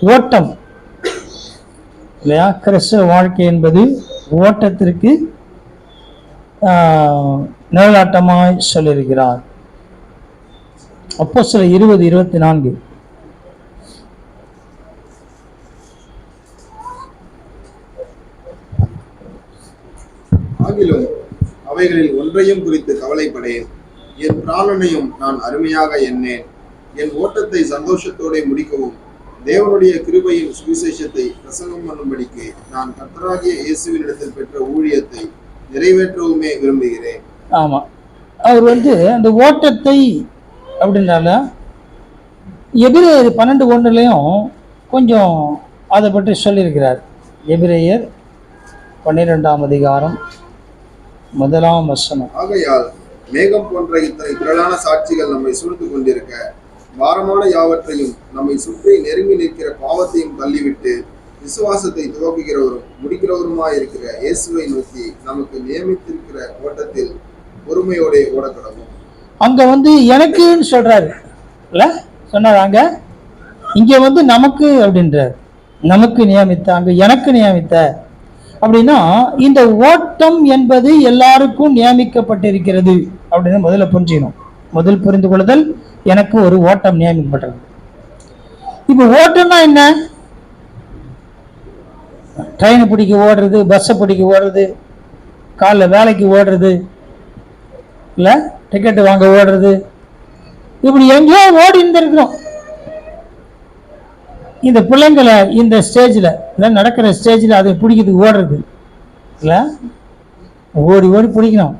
ஓட்டம். இல்லையா? கிறிஸ்தவ வாழ்க்கை என்பது ஓட்டத்திற்கு ஆஹ், நிழலாட்டமாய் சொல்லியிருக்கிறார். அப்போ சில இருபது இருபத்தி நான்கு ஆகிலும் அவைகளில் ஒன்றையும் குறித்து கவலைப்படேன். என் பிராணனையும் நான் அருமையாக எண்ணேன். என் ஓட்டத்தை சந்தோஷத்தோட முடிக்கவும் தேவனுடைய கிருபையின் சுவிசேஷத்தை பிரசங்கம் பண்ணும்படிக்கு நான் கர்த்தராகிய இயேசுவினிடத்தில் பெற்ற ஊழியத்தை நிறைவேற்றவுமே விரும்புகிறேன். ஆமாம் அவர் வந்து அந்த ஓட்டத்தை அப்படின்னால எபிரேயர் பன்னெண்டு ஒன்றுலையும் கொஞ்சம் அதை பற்றி சொல்லியிருக்கிறார். எபிரேயர் பன்னிரெண்டாம் அதிகாரம் முதலாம் வசனம். ஆகையால் மேகம் போன்ற இத்தனை திரளான சாட்சிகள் நம்மை சூழ்ந்து கொண்டிருக்க பாரமான யாவற்றையும் நம்மை சுற்றி நெருங்கி நிற்கிற பாவத்தையும் தள்ளிவிட்டு விசுவாசத்தை துவக்குகிறவரும் முடிக்கிறவருமாயிருக்கிற இயேசுவை நோக்கி நமக்கு நியமித்திருக்கிற ஓட்டத்தில் பொறுமையோட ஓட கிடக்கும் அங்கே வந்து எனக்குன்னு சொல்கிறாரு சொன்னாராங்க சொன்னார் இங்கே வந்து நமக்கு அப்படின்றார். நமக்கு நியமித்த அங்கே எனக்கு நியமித்த. அப்படின்னா இந்த ஓட்டம் என்பது எல்லாருக்கும் நியமிக்கப்பட்டிருக்கிறது. அப்படின்னு முதல்ல புரிஞ்சுக்கணும். முதல் புரிந்து கொள்ளுதல் எனக்கு ஒரு ஓட்டம் நியமிக்கப்பட்டது இப்போ ஓட்டம்னா என்ன? ட்ரெயினை பிடிக்க ஓடுறது பஸ்ஸை பிடிக்க ஓடுறது காலைல வேலைக்கு ஓடுறது இல்லை டிக்கெட்டு வாங்க ஓடுறது இப்படி எங்கேயோ ஓடி இருந்திருக்கிறோம் இந்த பிள்ளைங்களை இந்த ஸ்டேஜில் இல்லை நடக்கிற ஸ்டேஜில் அதை பிடிக்கிறதுக்கு ஓடுறது இல்லை? ஓடி ஓடி பிடிக்கணும்.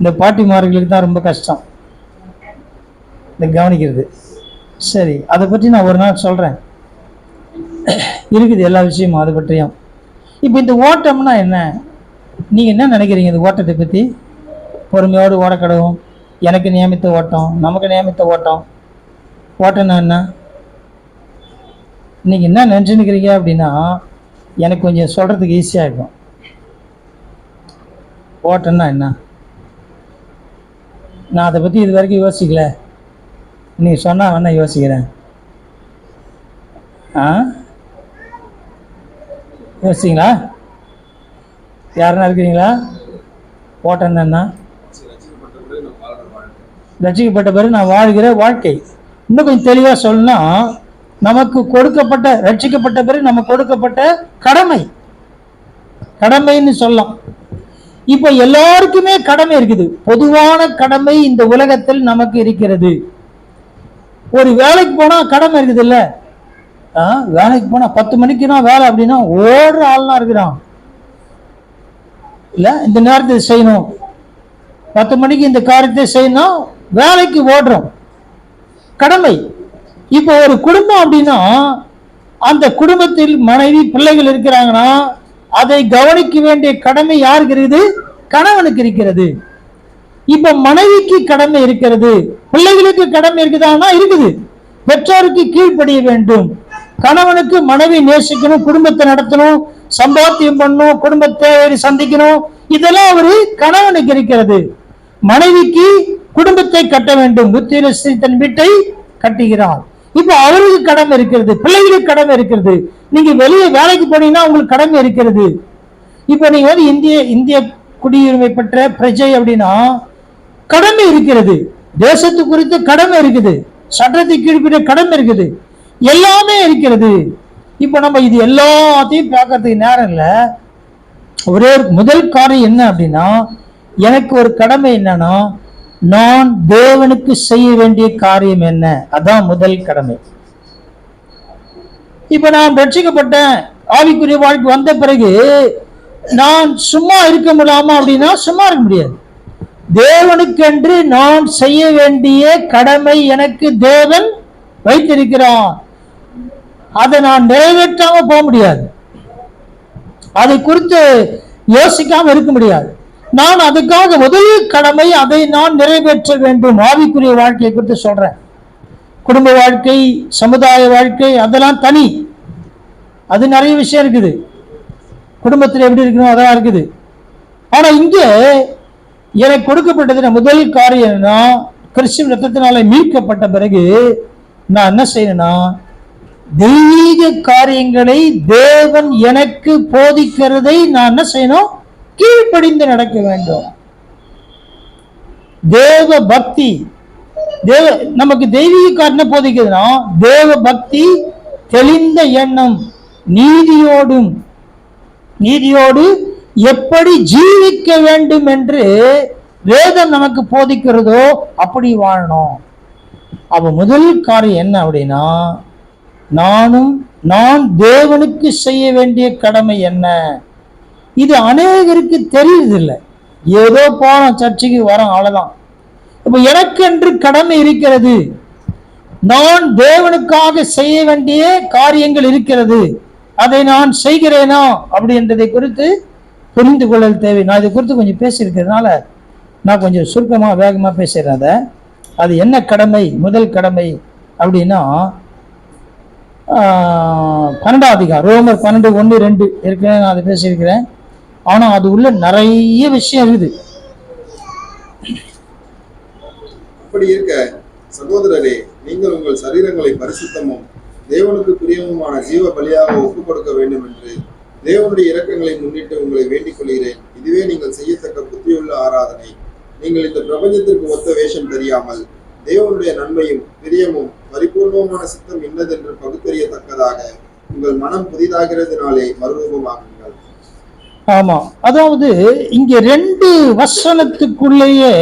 இந்த பாட்டிமார்களுக்கு தான் ரொம்ப கஷ்டம். இந்த கவனிக்கிறது. சரி அதை பற்றி நான் ஒரு நாள் சொல்கிறேன் இருக்குது எல்லா விஷயமும் அதை பற்றியும். இப்போ இந்த ஓட்டம்னா என்ன? நீங்கள் என்ன நினைக்கிறீங்க இந்த ஓட்டத்தை பற்றி பொறுமையோடு ஓடக்கடவும் எனக்கு நியமித்த ஓட்டம் நமக்கு நியமித்த ஓட்டம். ஓட்டம்னா என்ன? நீங்கள் என்ன நினச்சினுக்கிறீங்க அப்படின்னா எனக்கு கொஞ்சம் சொல்கிறதுக்கு ஈஸியாக இருக்கும். ஓட்டம்னா என்ன? நான் அதை பற்றி இது வரைக்கும் யோசிக்கல. நீ சொன்னால் வேணா யோசிக்கிறேன். ஆ? யோசிச்சிங்களா? யாருன்னா இருக்கிறீங்களா? ஓட்டம்னா என்ன ரட்சிக்கப்பட்ட பிறகு நான் வாழ்கிற வாழ்க்கை. இன்னும் கொஞ்சம் தெளிவாக சொல்லணும்னா நமக்கு கொடுக்கப்பட்ட ரட்சிக்கப்பட்ட பிறகு நமக்கு கொடுக்கப்பட்ட கடமை. கடமைன்னு சொல்லலாம். இப்போ எல்லாருக்குமே கடமை இருக்குது. பொதுவான கடமை இந்த உலகத்தில் நமக்கு இருக்கிறது. ஒரு வேலைக்கு போனால் கடமை இருக்குது இல்லை வேலைக்கு போனால் பத்து மணிக்குனா வேலை அப்படின்னா ஓடுற ஆள்லாம் இருக்கிறான். இல்லை இந்த நேரத்தை செய்யணும். பத்து மணிக்கு இந்த காரியத்தை செய்யணும் வேலைக்கு ஓடுறோம். கடமை. இப்போ ஒரு குடும்பம் அப்படின்னா அந்த குடும்பத்தில் மனைவி பிள்ளைகள் இருக்கிறாங்கன்னா அதை கவனிக்க வேண்டிய கடமை யாருக்கு இருக்குது? கணவனுக்கு இருக்கிறது. இப்ப மனைவிக்கு கடமை இருக்கிறது பிள்ளைகளுக்கு கடமை இருக்குதானா இருக்குது. பெற்றோருக்கு கீழ்ப்படிய வேண்டும். கணவனுக்கு மனைவி நேசிக்கணும் குடும்பத்தை நடத்தணும் சம்பாத்தியம் பண்ணணும் குடும்பத்தை சந்திக்கணும். இதெல்லாம் ஒரு கணவனுக்கு இருக்கிறது. மனைவிக்கு குடும்பத்தை கட்ட வேண்டும். புத்திரஸ்ரீ தன் வீட்டை கட்டுகிறார் இப்போ அவருக்கு கடமை இருக்கிறது பிள்ளைகளுக்கு கடமை இருக்கிறது. நீங்க வெளியே வேலைக்கு போனீங்கன்னா உங்களுக்கு கடமை இருக்கிறது. இப்போ நீங்க வந்து இந்திய இந்திய குடியுரிமை பெற்ற பிரஜை அப்படின்னா கடமை இருக்கிறது. தேசத்து குறித்து கடமை இருக்குது. சட்டத்தை கீழ்ப்பிட கடமை இருக்குது. எல்லாமே இருக்கிறது. இப்போ நம்ம இது எல்லாத்தையும் பார்க்கறதுக்கு நேரம் இல்லை. ஒரே ஒரு முதல் காரியம் என்ன அப்படின்னா எனக்கு ஒரு கடமை என்னன்னா நான் தேவனுக்கு செய்ய வேண்டிய காரியம் என்ன? அதான் முதல் கடமை. இப்ப நான் ரட்சிக்கப்பட்டேன். ஆவிக்குரிய வாழ்க்கை வந்த பிறகு நான் சும்மா இருக்க முடியாமா அப்படின்னா சும்மா இருக்க முடியாது. தேவனுக்கென்று நான் செய்ய வேண்டிய கடமை எனக்கு தேவன் வைத்திருக்கிறான் அதை நான் நிறைவேற்றாம போக முடியாது. அதை குறித்து யோசிக்காம இருக்க முடியாது. நான் அதுக்காக முதல் கடமை அதை நான் நிறைவேற்ற வேண்டும். ஆவிக்குரிய வாழ்க்கையை குறித்து சொல்றேன். குடும்ப வாழ்க்கை சமுதாய வாழ்க்கை அதெல்லாம் தனி. அது நிறைய விஷயம் இருக்குது. குடும்பத்தில் எப்படி இருக்கணும் அதெல்லாம் இருக்குது. ஆனா இங்கே எனக்கு கொடுக்கப்பட்டது முதல் காரியம் என்னன்னா கிறிஸ்டின் ரத்தத்தினால மீட்கப்பட்ட பிறகு நான் என்ன செய்யணும்னா தெய்வீக காரியங்களை தேவன் எனக்கு போதிக்கிறதை நான் என்ன செய்யணும்? கீழ்ப்படிந்து நடக்க வேண்டும். தேவ பக்தி தேவ நமக்கு தெய்வீக காரணம் போதிக்குதுன்னா தேவ பக்தி தெளிந்த எண்ணம் நீதியோடும் நீதியோடு எப்படி ஜீவிக்க வேண்டும் என்று வேதம் நமக்கு போதிக்கிறதோ அப்படி வாழணும். அப்ப முதல் காரியம் என்ன அப்படின்னா நானும் நான் தேவனுக்கு செய்ய வேண்டிய கடமை என்ன? இது அநேகருக்கு தெரியுதில்லை ஏதோ போனோம் சர்ச்சுக்கு வரோம் அவ்வளோதான் இப்போ எனக்கு எனக்கென்று கடமை இருக்கிறது? நான் தேவனுக்காக செய்ய வேண்டிய காரியங்கள் இருக்கிறது. அதை நான் செய்கிறேனா? அப்படின்றதை குறித்து புரிந்து கொள்ளல் தேவை. நான் இதை குறித்து கொஞ்சம் பேசியிருக்கிறதுனால நான் கொஞ்சம் சுருக்கமாக வேகமாக பேசுகிறேன் அதை. அது என்ன கடமை முதல் கடமை அப்படின்னா ஆஹ், பன்னெண்டாம் அதிகாரம் ரோமர் பன்னெண்டு ஒன்று ரெண்டு ஏற்கனவே நான் அதை பேசியிருக்கிறேன். ஆனால் அது உள்ள நிறைய விஷயம் இருக்குது. அப்படி இருக்க சகோதரரே நீங்கள் உங்கள் சரீரங்களை பரிசுத்தமும் தேவனுக்கு பிரியமுமான ஜீவ பலியாக ஒப்பு கொடுக்க வேண்டும் என்று தேவனுடைய இரக்கங்களை முன்னிட்டு உங்களை வேண்டிக் கொள்கிறேன். இதுவே நீங்கள் செய்யத்தக்க புத்தியுள்ள ஆராதனை. நீங்கள் இந்த பிரபஞ்சத்திற்கு ஒத்த வேஷம் தெரியாமல் தேவனுடைய நன்மையும் பிரியமும் பரிபூர்ணமான சித்தம் இன்னதென்று பகுத்தறியத்தக்கதாக உங்கள் மனம் புதிதாகிறதுனாலே மறுரூபமாகுங்கள் ஆமா. அதாவது இங்க ரெண்டு வசனத்துக்குள்ளேயே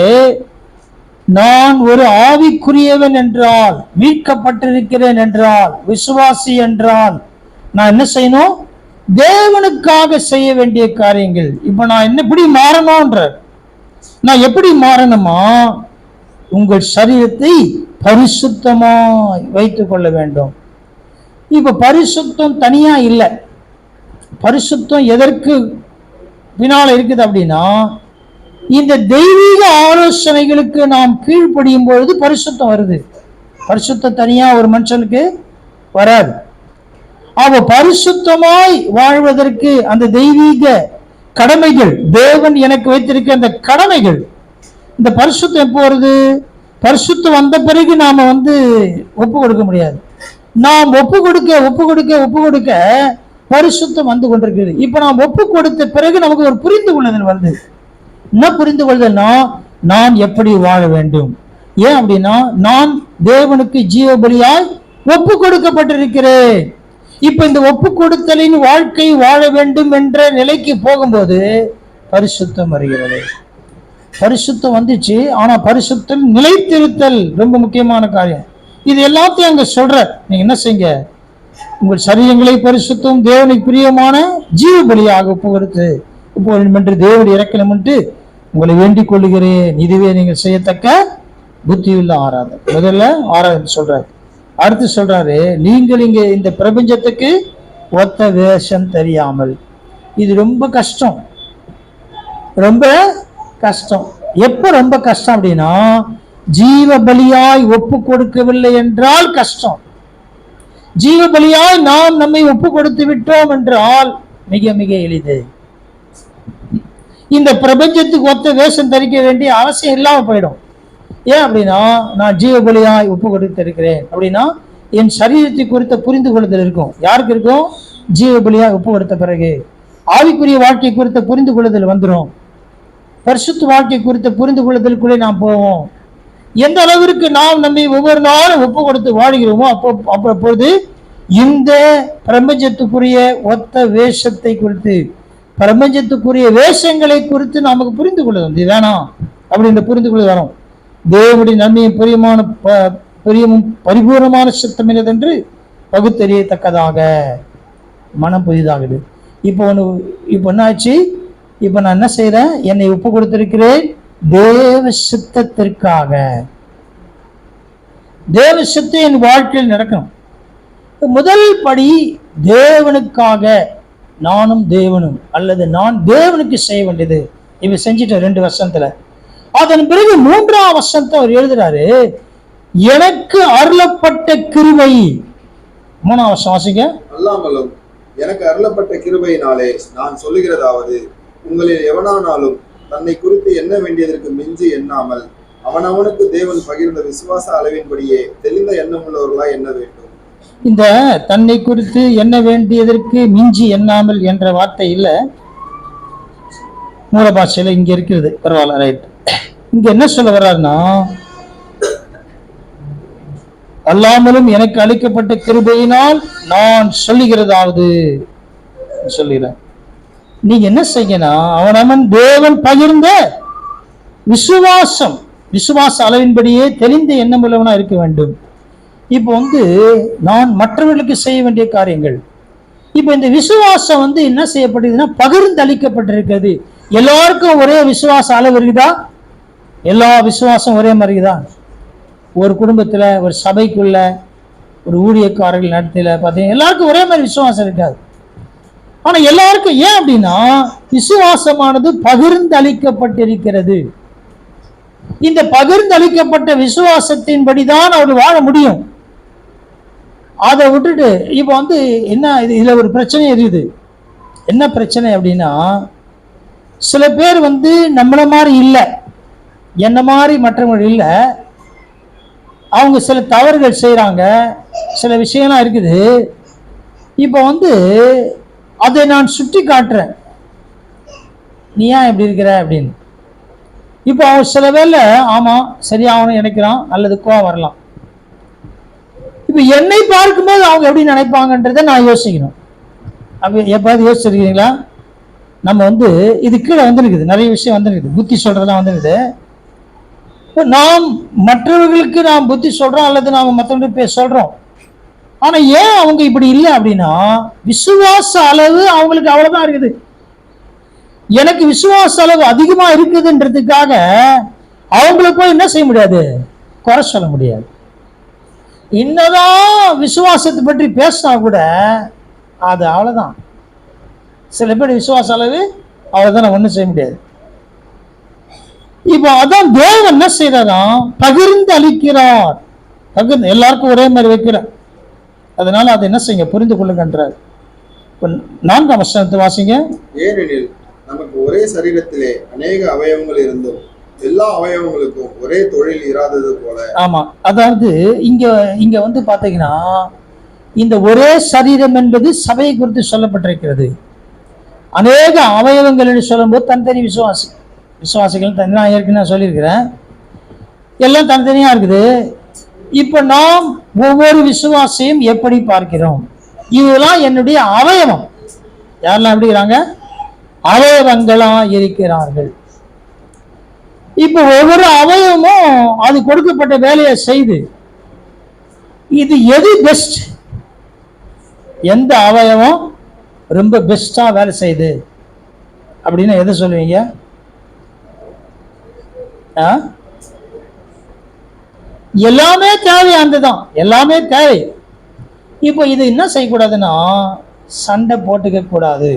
நான் ஒரு ஆவிக்குரியவன் என்றால் மீட்கப்பட்டிருக்கிறேன் என்றால் விசுவாசி என்றால் நான் என்ன செய்யணும்? தேவனுக்காக செய்ய வேண்டிய காரியங்கள். இப்போ நான் என்ன எப்படி மாறணும்ன்ற? நான் எப்படி மாறணுமா? உங்கள் சரீரத்தை பரிசுத்தமாய் வைத்து கொள்ள வேண்டும். இப்போ பரிசுத்தம் தனியாக இல்லை. பரிசுத்தம் எதற்கு பின்னால் இருக்குது அப்படின்னா இந்த தெய்வீக ஆலோசனைகளுக்கு நாம் கீழ்ப்படியும் பொழுது பரிசுத்தம் வருது. பரிசுத்தம் தனியாக ஒரு மனுஷனுக்கு வராது. அவ பரிசுத்தமாய் வாழ்வதற்கு அந்த தெய்வீக கடமைகள் தேவன் எனக்கு வைத்திருக்க அந்த கடமைகள் இந்த பரிசுத்தம் எப்போ வருது? பரிசுத்தம் வந்த பிறகு நாம வந்து ஒப்பு கொடுக்க முடியாது. நாம் ஒப்பு கொடுக்க ஒப்பு கொடுக்க ஒப்பு கொடுக்க பரிசுத்தம் வந்து கொண்டிருக்கிறது. இப்ப நாம் ஒப்பு கொடுத்த பிறகு நமக்கு ஒரு புரிந்து கொள்ளுதல் வருது. என்ன புரிந்து கொள்ளுதல்னா நான் எப்படி வாழ வேண்டும்? ஏன் அப்படின்னா நான் தேவனுக்கு ஜீவபலியாய் ஒப்பு கொடுக்கப்பட்டிருக்கிறேன். இப்ப இந்த ஒப்பு கொடுத்தலின் வாழ்க்கை வாழ வேண்டும் என்ற நிலைக்கு போகும்போது பரிசுத்தம் வருகிறது. பரிசுத்தம் வந்துச்சு ஆனா பரிசுத்தம் நிலைத்திருத்தல் ரொம்ப முக்கியமான காரியம். இது எல்லாத்தையும் அங்க சொல்ற நீங்க என்ன செய்யுங்க? உங்கள் சரீரங்களை பரிசுத்தம் தேவனுக்கு பிரியமான ஜீவ பலியாக ஒப்பு கொடுத்து என்று தேவன் இறக்கணும் என்று உங்களை வேண்டிக் கொள்ளுகிறேன். இதுவே நீங்கள் செய்யத்தக்க புத்தியுள்ள ஆராதனை. முதல்ல ஆராதனை சொல்றாரு. அடுத்து சொல்றாரு நீங்கள் இங்க இந்த பிரபஞ்சத்துக்கு ஒத்த வேஷம் தெரியாமல். இது ரொம்ப கஷ்டம். ரொம்ப கஷ்டம். எப்ப ரொம்ப கஷ்டம் அப்படின்னா ஜீவ பலியாய் ஒப்பு கொடுக்கவில்லை என்றால் கஷ்டம். ஜீவ பலியாய் நாம் நம்மை ஒப்பு கொடுத்து விட்டோம் என்றால் மிக மிக எளிது. இந்த பிரபஞ்சத்துக்கு ஒத்த வேஷம் தரிக்க வேண்டிய அவசியம் இல்லாம போயிடும். ஏன் அப்படின்னா நான் ஜீவபலியாக ஒப்பு கொடுத்திருக்கிறேன் அப்படின்னா என் சரீரத்தை குறித்த புரிந்து கொள்ளுதல் இருக்கும். யாருக்கு இருக்கும்? ஜீவபலியாக ஒப்பு கொடுத்த பிறகு. ஆவிக்குரிய வாழ்க்கை குறித்த புரிந்து கொள்ளுதல் வந்துடும் பரிசுத்து வாழ்க்கை குறித்த புரிந்து கொள்ளுதலுக்குள்ளே நாம் போவோம். எந்த அளவிற்கு நாம் நம்மை ஒவ்வொரு நாளும் ஒப்பு கொடுத்து வாழ்கிறோமோ அப்போ அப்போ அப்பொழுது இந்த பிரபஞ்சத்துக்குரிய ஒத்த வேஷத்தை குறித்து பிரபஞ்சத்துக்குரிய வேஷங்களை குறித்து நமக்கு புரிந்து கொள்ளுது வேணாம். அப்படின்ற புரிந்து கொள்ள வரும். தேவனுடைய நன்மையும் பிரியமான ப- பிரியமும் பரிபூர்ணமான சித்தம் என்று பகுத்தறியத்தக்கதாக. மனம் புதிதாகுது. இப்போ ஒன்று இப்போ என்ன ஆச்சு இப்போ நான் என்ன செய்கிறேன் என்னை ஒப்பு கொடுத்திருக்கிறேன் தேவ சித்தத்திற்காக. தேவ சித்தம் என் வாழ்க்கையில் நடக்கணும். முதல் படி தேவனுக்காக நானும் தேவனும் அல்லது நான் தேவனுக்கு செய்ய வேண்டியது. இவ செஞ்சிட்டேன் ரெண்டு வருஷத்துல. அதன் பிறகு மூன்றாம் வருஷத்தை அவர் எழுதுறாரு எனக்கு அருளப்பட்ட கிருபை. மூணாம் வருஷம் வாசிங்க. அல்லாமலும் எனக்கு அருளப்பட்ட கிருபையினாலே நான் சொல்லுகிறதாவது உங்களில் எவனானாலும் தன்னை குறித்து எண்ண வேண்டியதற்கு மிஞ்சி எண்ணாமல் அவனவனுக்கு தேவன் பகிர்ந்த விசுவாச அளவின்படியே தெளிந்த எண்ணம் உள்ளவர்களாய் எண்ண வேண்டும். இந்த தன்னை குறித்து எண்ண வேண்டியதற்கு மிஞ்சி எண்ணாமல் என்ற வார்த்தை இல்ல. மூல பாஷையில இங்க இருக்கிறது. பரவாயில்ல ரைட் இங்க என்ன சொல்ல வர்றாருன்னா அல்லாமலும் எனக்கு அளிக்கப்பட்ட கிருபையினால் நான் சொல்லுகிறதாவது சொல்லுகிறேன். நீங்க என்ன செய்யணும்? அவனவன் தேவன் பகிர்ந்த விசுவாசம் விசுவாச அளவின்படியே தெளிந்த எண்ணம் உள்ளவனா இருக்க வேண்டும். இப்போ வந்து நான் மற்றவர்களுக்கு செய்ய வேண்டிய காரியங்கள். இப்போ இந்த விசுவாசம் வந்து என்ன செய்யப்பட்டதுன்னா பகிர்ந்து அளிக்கப்பட்டிருக்கிறது. எல்லோருக்கும் ஒரே விசுவாச அளவு இருக்குதா? எல்லா விசுவாசம் ஒரே மாதிரி ஒரு குடும்பத்தில் ஒரு சபைக்குள்ள ஒரு ஊழியக்காரர்கள் நடத்தில பார்த்தீங்கன்னா எல்லாருக்கும் ஒரே மாதிரி விசுவாசம் இருக்காது. ஆனால் எல்லாருக்கும் ஏன் அப்படின்னா விசுவாசமானது பகிர்ந்தளிக்கப்பட்டிருக்கிறது. இந்த பகிர்ந்தளிக்கப்பட்ட விசுவாசத்தின்படி தான் அவர் வாழ முடியும். அதை விட்டுட்டு இப்போ வந்து என்ன இது? இதில் ஒரு பிரச்சனை இருக்குது. என்ன பிரச்சனை அப்படின்னா சில பேர் வந்து நம்மள மாதிரி இல்லை. என்ன மாதிரி மற்றவர்கள் இல்லை. அவங்க சில தவறுகள் செய்கிறாங்க சில விஷயம்லாம் இருக்குது. இப்போ வந்து அதை நான் சுட்டி காட்டுறேன். நீ ஏன் இப்படி இருக்கிற அப்படின்னு. இப்போ அவன் சில வேலை ஆமாம் சரியாகணும் நினைக்கிறான் அல்லது கோவம் வரலாம். இப்போ என்னை பார்க்கும்போது அவங்க எப்படி நினைப்பாங்கன்றதை நான் யோசிக்கணும். அப்போ எப்போது யோசிச்சிருக்கீங்களா? நம்ம வந்து இது கீழே வந்துருக்குது. நிறைய விஷயம் வந்துருக்குது. புத்தி சொல்கிறதெல்லாம் வந்துருக்குது. இப்போ நாம் மற்றவர்களுக்கு நாம் புத்தி சொல்கிறோம் அல்லது நாம் மற்றவங்களுக்கு பேச சொல்கிறோம் ஆனால் ஏன் அவங்க இப்படி இல்லை அப்படின்னா விசுவாச அளவு அவங்களுக்கு அவ்வளோதான் இருக்குது. எனக்கு விசுவாச அளவு அதிகமாக இருக்குதுன்றதுக்காக அவங்கள போய் என்ன செய்ய முடியாது? குறை சொல்ல முடியாது. என்னதான் விசுவாசத்தை பற்றி பேசினா கூட அது அவ்வளோதான் சில பேர் விசுவாச அளவு அவ்வளோதான் ஒன்றும் செய்ய முடியாது. இப்போ அதான் தேவன் என்ன செய்யறாராம் பகிர்ந்து அளிக்கிறார். பகிர்ந்து எல்லாருக்கும் ஒரே மாதிரி வைக்கிறார். அதனால அதை என்ன செய்யுங்க புரிந்து கொள்ளுங்கன்றார். இப்போ நான்காம் வசனத்தை வாசிங்க. ஏனெனில் நமக்கு ஒரே சரீரத்திலே அநேக அவயவங்கள் இருந்தும் எல்லா அவயவங்களுக்கும் ஒரே தொழில் இராதது போல. ஆமா அதாவது இங்க இங்க வந்து பாத்தீங்கன்னா இந்த ஒரே சரீரம் என்பது சபையை குறித்து சொல்லப்பட்டிருக்கிறது. அநேக அவயவங்கள் என்று சொல்லும்போது தனித்தனி விசுவாசி விசுவாசிகள் தனி நான் ஏற்கனவே சொல்லியிருக்கிறேன். எல்லாம் தனித்தனியாக இருக்குது. இப்போ நாம் ஒவ்வொரு விசுவாசியும் எப்படி பார்க்கிறோம்? இதெல்லாம் என்னுடைய அவயவம். யாரெல்லாம் எப்படி இருக்கிறாங்க? இருக்கிறார்கள். இப்போ ஒவ்வொரு அவயவமும் அது கொடுக்கப்பட்ட வேலையை செய்து இது எது பெஸ்ட் எந்த அவயவம்? ரொம்ப பெஸ்ட்டாக வேலை செய்யுது அப்படின்னு எதை சொல்லுவீங்க? ஆ? எல்லாமே தேவையானது தான் எல்லாமே தேவை. இப்போ இது என்ன செய்யக்கூடாதுன்னா சண்டை போட்டுக்க கூடாது.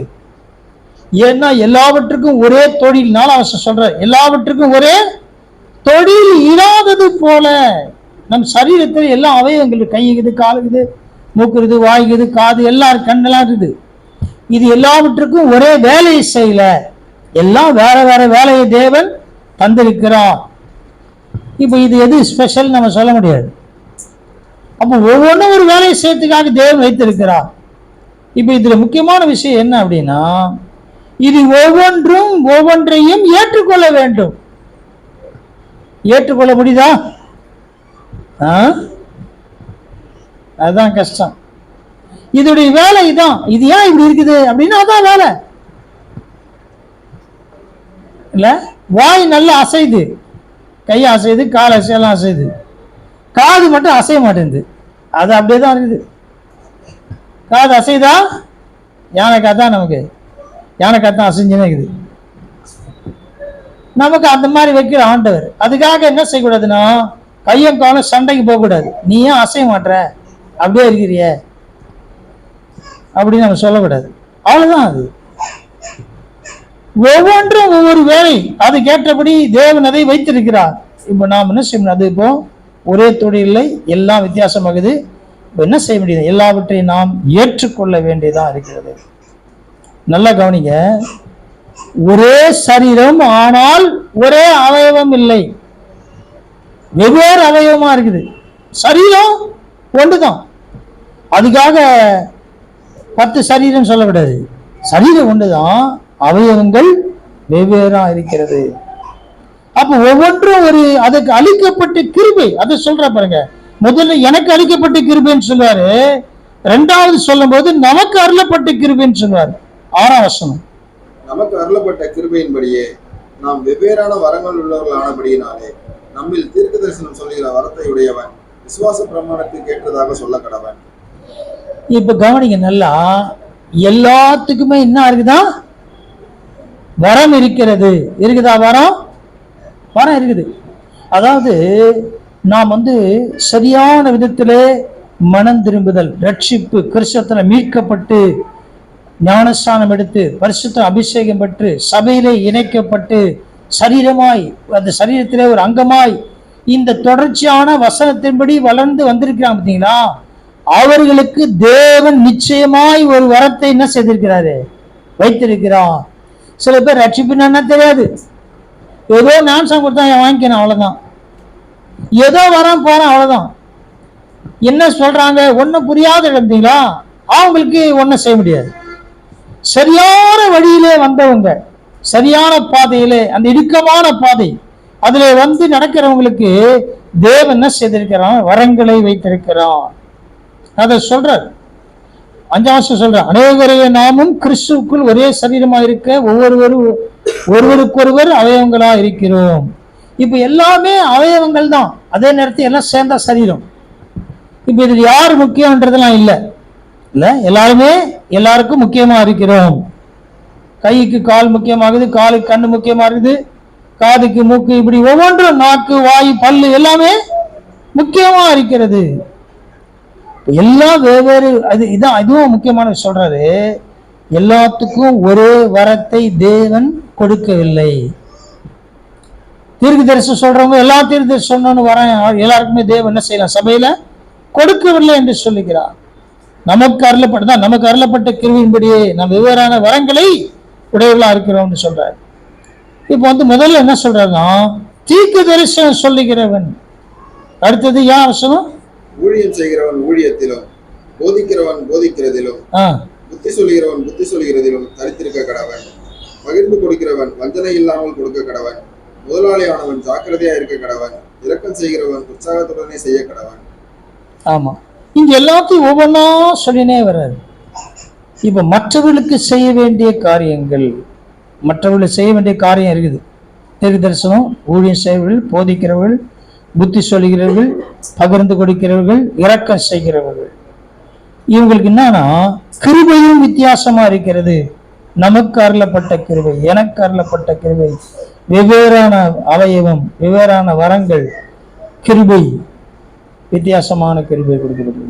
ஏன்னா எல்லாவற்றுக்கும் ஒரே தொழில்னால அவன் சொல்ற எல்லாவற்றுக்கும் ஒரே தொழில் இல்லாதது போல நம் சரீரத்தில் எல்லா அவயவங்களுக்கு கை இருக்குது காலுக்குது மூக்குறது வாய்க்குது காது எல்லாரும் கண்ணெல்லாம் இருக்குது. இது எல்லாவற்றுக்கும் ஒரே வேலையை செய்யல. எல்லாம் வேற வேற வேலையை தேவன் தந்திருக்கிறான் இப்போ இது எது ஸ்பெஷல் நம்ம சொல்ல முடியாது. அப்போ ஒவ்வொன்றும் ஒரு வேலையை செய்யறதுக்காக தேவன் வைத்திருக்கிறார். இப்போ இதில் முக்கியமான விஷயம் என்ன அப்படின்னா இது ஒவ்வொன்றும் ஒவ்வொன்றையும் ஏற்றுக்கொள்ள வேண்டும். ஏற்றுக்கொள்ள முடியுதா? ஆ? அதுதான் கஷ்டம். இதோடைய வேலை இதான். இது ஏன் இப்படி இருக்குது? அப்படின்னா அதான் வேலை. இல்ல? வாய் நல்லா அசையுது. கை அசையுது கால் அசையெல்லாம் அசையுது. காது மட்டும் அசைய மாட்டேங்குது. அது அப்படியே தான் இருக்குது. காது அசைதா யானை தான் நமக்கு? யானை தான் அசைஞ்சுன்னு இருக்குது. நமக்கு அந்த மாதிரி வைக்கிற ஆண்டவர். அதுக்காக என்ன செய்யக்கூடாதுன்னா கையும் காலம் சண்டைக்கு போகக்கூடாது. நீ ஏன் அசைய மாட்ற? அப்படியே இருக்கிறிய. அப்படின்னு நம்ம சொல்லக்கூடாது. அவ்வளவுதான் அது. ஒவ்வொன்றும் ஒவ்வொரு வேலை. அதுக்கேற்றபடி தேவன் அதை வைத்திருக்கிறார். இப்போ நாம் என்ன செய்யணும் அது இப்போ ஒரே தொழிலை எல்லாம் வித்தியாசமாகுது. இப்போ என்ன செய்ய முடியுது எல்லாவற்றையும் நாம் ஏற்றுக்கொள்ள வேண்டியதா இருக்கிறது. நல்லா கவனிங்க. ஒரே சரீரம் ஆனால் ஒரே அவயவம் இல்லை. வெவ்வேறு அவயவமா இருக்குது. சரீரம் ஒன்றுதான். அதுக்காக பத்து சரீரம் சொல்லக்கூடாது சரீரம் ஒன்றுதான் அவயவங்கள் வெவ்வேறா இருக்கிறது. அப்ப ஒவ்வொன்றும் ஒரு அதுக்கு அழிக்கப்பட்ட கிருபை அதை சொல்ற பாருங்க. முதல்ல எனக்கு அழிக்கப்பட்ட கிருபைன்னு சொல்லுவாரு ரெண்டாவது சொல்லும் போது நமக்கு அருளப்பட்ட கிருபைன்னு சொல்லுவாரு ஆறாம் வசனம். நமக்கு அருளப்பட்ட கிருபையின்படியே நாம் வெவ்வேறான வரங்கள் உள்ளவர்களானபடியினாலே நம்மில் தீர்க்க தரிசனம் சொல்லுகிற வரத்தை உடையவன் விசுவாச பிரமாணத்துக்கு ஏற்றதாக சொல்ல கடவன் இப்போ கவனிங்க நல்லா எல்லாத்துக்குமே என்ன இருக்குதா? வரம் இருக்கிறது. இருக்குதா வரம்? வரம் இருக்குது. அதாவது நாம் வந்து சரியான விதத்திலே மனம் திரும்புதல் ரட்சிப்பு கிறிஸ்தத்தில் மீட்கப்பட்டு ஞானஸ்தானம் எடுத்து பரிசுத்த அபிஷேகம் பெற்று சபையிலே இணைக்கப்பட்டு சரீரமாய் அந்த சரீரத்திலே ஒரு அங்கமாய் இந்த தொடர்ச்சியான வசனத்தின்படி வளர்ந்து வந்திருக்கிறான் பார்த்தீங்களா? அவர்களுக்கு தேவன் நிச்சயமாய் ஒரு வரத்தை என்ன செய்திருக்கிறாரு? வைத்திருக்கிறான் சில பேர் ரட்சிப்புன்னு என்ன தெரியாது. ஏதோ ஞானசம் கொடுத்தா வாங்கிக்கணும் அவ்வளோதான் ஏதோ வரான் போறான் அவ்வளோதான் என்ன சொல்றாங்க? ஒன்றும் புரியாத இருந்தீங்களா அவங்களுக்கு ஒன்றும் செய்ய முடியாது. சரியான வழியிலே வந்தவங்க சரியான பாதையிலே அந்த இடுக்கமான பாதை அதில் வந்து நடக்கிறவங்களுக்கு தேவன் என்ன செய்திருக்கிறான் வரங்களை வைத்திருக்கிறான் அதை சொல்றார். அஞ்சாம் வருஷம் சொல்றேன் அநேகரைய நாமும் கிறிஸ்துவுக்குள் ஒரே சரீரமா இருக்க ஒவ்வொருவரும் ஒருவருக்கொருவர் அவயவங்களா இருக்கிறோம். இப்ப எல்லாமே அவயவங்கள் தான். அதே நேரத்தில் எல்லாம் சேர்ந்தா சரீரம். இப்ப இதில் யார் முக்கியம்ன்றதெல்லாம் இல்லை. இல்லை எல்லாருமே எல்லாருக்கும் முக்கியமா இருக்கிறோம். கைக்கு கால் முக்கியமாகுது காலுக்கு கண்ணு முக்கியமா இருக்குது காதுக்கு மூக்கு இப்படி ஒவ்வொன்றும் நாக்கு வாய் பல்லு எல்லாமே முக்கியமா இருக்கிறது. எல்லாம் வெவ்வேறு அது இதான் இதுவும் முக்கியமான சொல்றாரு. எல்லாத்துக்கும் ஒரே வரத்தை தேவன் கொடுக்கவில்லை. தீர்க்க தரிசனம் சொல்றவங்க எல்லா தீர்க்க தரிசனம் சொன்னோன்னு எல்லாருக்குமே தேவன் என்ன செய்யலாம்? சபையில கொடுக்கவில்லை என்று சொல்லுகிறார். நமக்கு அருளப்பட்டதான் நமக்கு அருளப்பட்ட கிருவின்படியே நம் வெவ்வேறான வரங்களை உடையவர்களா இருக்கிறோம்னு சொல்றாரு. இப்போ வந்து முதல்ல என்ன சொல்றாருன்னா தீர்க்க தரிசனம் சொல்லுகிறவன். அடுத்தது யார் அவசரம் ஊழியம் செய்கிறவன் ஊழியத்திலும் போதிக்கிறவன் போதிக்கிறதிலும் புத்தி சொல்லுகிறவன் புத்தி சொல்லுகிறதிலும் தரித்திருக்க கடவன். பகிர்ந்து கொடுக்கிறவன் வஞ்சனை இல்லாமல் கொடுக்க கடவன். முதலாளியானவன் ஜாக்கிரதையா இருக்க கடவன். இரக்கம் செய்கிறவன் உற்சாகத்துடனே செய்ய கடவன். ஆமா. இங்க எல்லாத்தையும் ஒவ்வொன்றா சொல்லினே வர்றாரு. இப்ப மற்றவர்களுக்கு செய்ய வேண்டிய காரியங்கள் மற்றவர்களுக்கு செய்ய வேண்டிய காரியம் இருக்குது. தீர்க்க தரிசனம் ஊழியம் செய்கிறவர்கள் போதிக்கிறவர்கள் புத்தி சொல்கிறவர்கள் பகிர்ந்து கொடுக்கிறவர்கள் இரக்கம் செய்கிறவர்கள். இவங்களுக்கு என்னன்னா கிருபையும் வித்தியாசமா இருக்கிறது. நமக்கு அருளப்பட்ட கிருபை எனக்கு அருளப்பட்ட கிருபை. வெவ்வேறான அவயவம் வெவ்வேறான வரங்கள் கிருபை வித்தியாசமான கிருபை கொடுக்கிறது.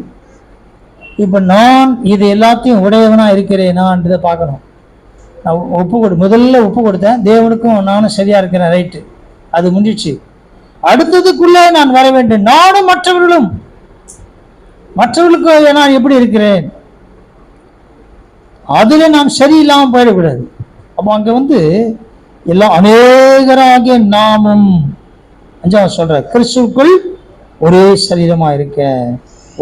இப்போ நான் இது எல்லாத்தையும் உடையவனா இருக்கிறேனான்றதை பார்க்கணும். நான் ஒப்பு கொடு முதல்ல ஒப்பு கொடுத்தேன் தேவனுக்கும் நானும் சரியா இருக்கிறேன் ரைட்டு அது முடிஞ்சிச்சு. அடுத்ததுக்குள்ளே நான் வர வேண்டும். நானும் மற்றவர்களும். மற்றவர்களுக்கு நான் எப்படி இருக்கிறேன்? அதில் நாம் சரியில்லாமல் போயிடக்கூடாது. அப்போ அங்கே வந்து எல்லாம் அநேகராகிய நாமும் அஞ்சாவது சொல்ற கிறிஸ்துவுக்குள் ஒரே சரீரமாக இருக்க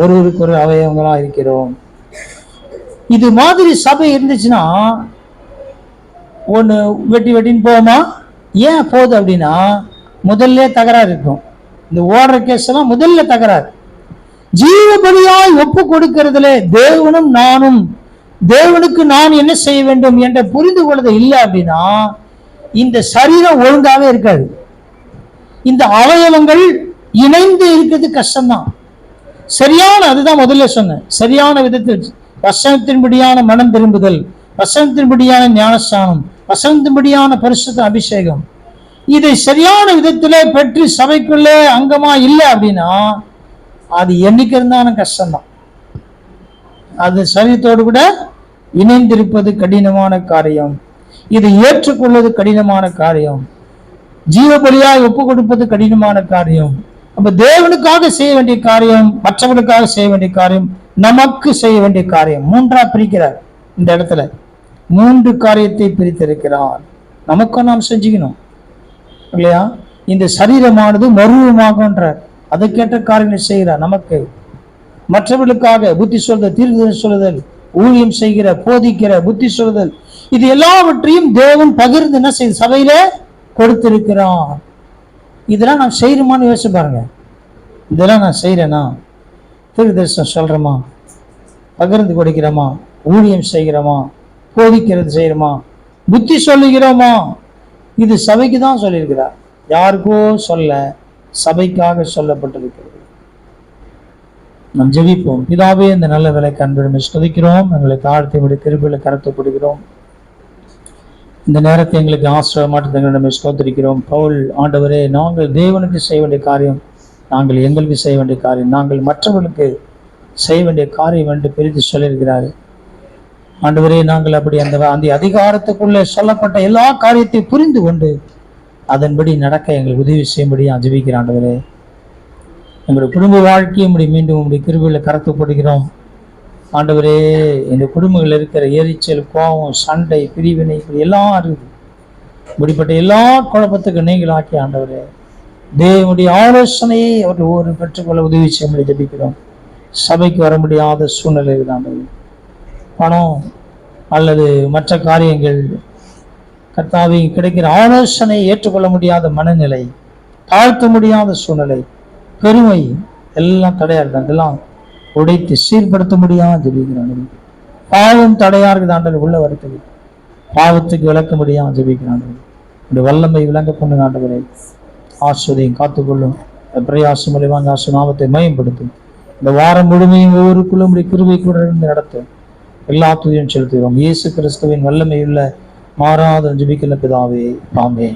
ஒருவருக்கு ஒரு அவயவங்களாக இருக்கிறோம். இது மாதிரி சபை இருந்துச்சுன்னா ஒன்று வெட்டி வெட்டின்னு போகுமா ஏன் போகுது அப்படின்னா முதல்ல தகராறு இருக்கும். இந்த ஓடுற கேஸ் எல்லாம் முதல்ல தகராறு. ஜீவபலியாய் ஒப்பு கொடுக்கிறதுல தேவனும் நானும் தேவனுக்கு நான் என்ன செய்ய வேண்டும் என்ற புரிந்து கொள்வது இல்லை அப்படின்னா இந்த சரீரம் ஒழுங்காகவே இருக்காது. இந்த அவயவங்கள் இணைந்து இருக்கிறது கஷ்டம்தான். சரியான அதுதான் முதல்ல சொன்னேன். சரியான விதத்தில் வசனத்தின்படியான மனம் திரும்புதல் வசனத்தின்படியான ஞானஸ்தானம் வசனத்தின்படியான பரிசுத்த அபிஷேகம் இதை சரியான விதத்திலே பெற்று சபைக்குள்ளே அங்கமா இல்லை அப்படின்னா அது என்னைக்கு இருந்தாலும் கஷ்டம்தான். அது சரீரத்தோடு கூட இணைந்திருப்பது கடினமான காரியம். இதை ஏற்றுக்கொள்வது கடினமான காரியம். ஜீவபலியாய் ஒப்பு கொடுப்பது கடினமான காரியம். அப்ப தேவனுக்காக செய்ய வேண்டிய காரியம் மற்றவர்களுக்காக செய்ய வேண்டிய காரியம் நமக்கு செய்ய வேண்டிய காரியம். மூன்றா பிரிக்கிறார் இந்த இடத்துல. மூன்று காரியத்தை பிரித்திருக்கிறார். நமக்கும் நாம் செஞ்சுக்கணும். இல்லையா? இந்த சரீரமானது மருவமாகன்றார் அதை கேட்ட காரியங்களை செய்கிறார்? நமக்கு மற்றவர்களுக்காக புத்தி சொல்லுதல் தீர்க்க சொல்லுதல் ஊழியம் செய்கிற போதிக்கிற புத்தி சொல்லுதல் இது எல்லாவற்றையும் தேவன் பகிர்ந்து என்ன செய்து சபையில கொடுத்திருக்கிறான் இதெல்லாம் நான் செய்யணுமான்னு யோசிச்சு பாருங்க. இதெல்லாம் நான் செய்கிறேனா தீர்க்கதரிசனம் சொல்கிறோமா பகிர்ந்து கொடுக்கிறோமா? ஊழியம் செய்கிறோமா? போதிக்கிறது செய்கிறோமா? புத்தி சொல்லுகிறோமா? இது சபைக்கு தான் சொல்லியிருக்கிறார். யாருக்கோ சொல்ல சபைக்காக சொல்லப்பட்டிருக்கிறது. நாம் ஜெபிப்போம். பிதாவே இந்த நல்ல வேலை கண்பிடுமை ஸ்துதிக்கிறோம். எங்களை தாழ்த்தி விட கிருபியில் கருத்தப்படுகிறோம் இந்த நேரத்தை எங்களுக்கு ஆசிரியமாட்டு தங்களிடமே ஸ்தோத்திரிக்கிறோம். பவுல் ஆண்டவரே நாங்கள் தேவனுக்கு செய்ய வேண்டிய காரியம் நாங்கள் எங்களுக்கு செய்ய வேண்டிய காரியம் நாங்கள் மற்றவர்களுக்கு செய்ய வேண்டிய காரியம் என்று பிரித்து சொல்லியிருக்கிறார்கள் ஆண்டவரே நாங்கள் அப்படி அந்த அந்த அதிகாரத்துக்குள்ளே சொல்லப்பட்ட எல்லா காரியத்தையும் புரிந்து கொண்டு அதன்படி நடக்க எங்களுக்கு உதவி செய்யும்படி ஜெபிக்கிற ஆண்டவரே. எங்களுடைய குடும்ப வாழ்க்கையை இப்படி மீண்டும் உங்களுடைய கிருவியில் கரத்துப்படுகிறோம் ஆண்டவரே இந்த குடும்பங்கள் இருக்கிற எரிச்சல் கோபம் சண்டை பிரிவினை இப்படி எல்லாம் இருக்குது. இப்படிப்பட்ட எல்லா குழப்பத்துக்கு நீங்கள் ஆக்கி ஆண்டவரே. தேவனுடைய ஆலோசனையை அவர் ஒவ்வொரு பெற்றுக்கொள்ள உதவி செய்ய முடியும் ஜபிக்கிறோம். சபைக்கு வர முடியாத சூழ்நிலை இருக்குது ஆண்டவரே. பணம் அல்லது மற்ற காரியங்கள் கர்த்தாவை கிடைக்கிற ஆலோசனை ஏற்றுக்கொள்ள முடியாத மனநிலை தாழ்த்த முடியாத சூழ்நிலை பெருமை எல்லாம் தடையாக இருக்கு அதெல்லாம் உடைத்து சீர்படுத்த முடியாத ஜெபிக்கிறான் பாவம் தடையாக இருக்குது ஆண்டவர் உள்ள வருத்தது பாவத்துக்கு விளக்க முடியாம ஜெபிக்கிறான் இந்த வல்லமை விளங்க கொண்டு ஆண்டவரை. ஆஸ்வதையும் காத்துக்கொள்ளும். பிரயாசம் மூலியமாக ஆசு நாமத்தை மயம்படுத்தும் இந்த வாரம் முழுமையும் ஒவ்வொருக்குள்ளும் கிருவை கூட இருந்து நடத்தும். எல்லா துதியும் செலுத்துகிறோம். இயேசு கிறிஸ்துவின் வல்லமையுள்ள மாறாத ஜிபிக்கல பிதாவே ஆமே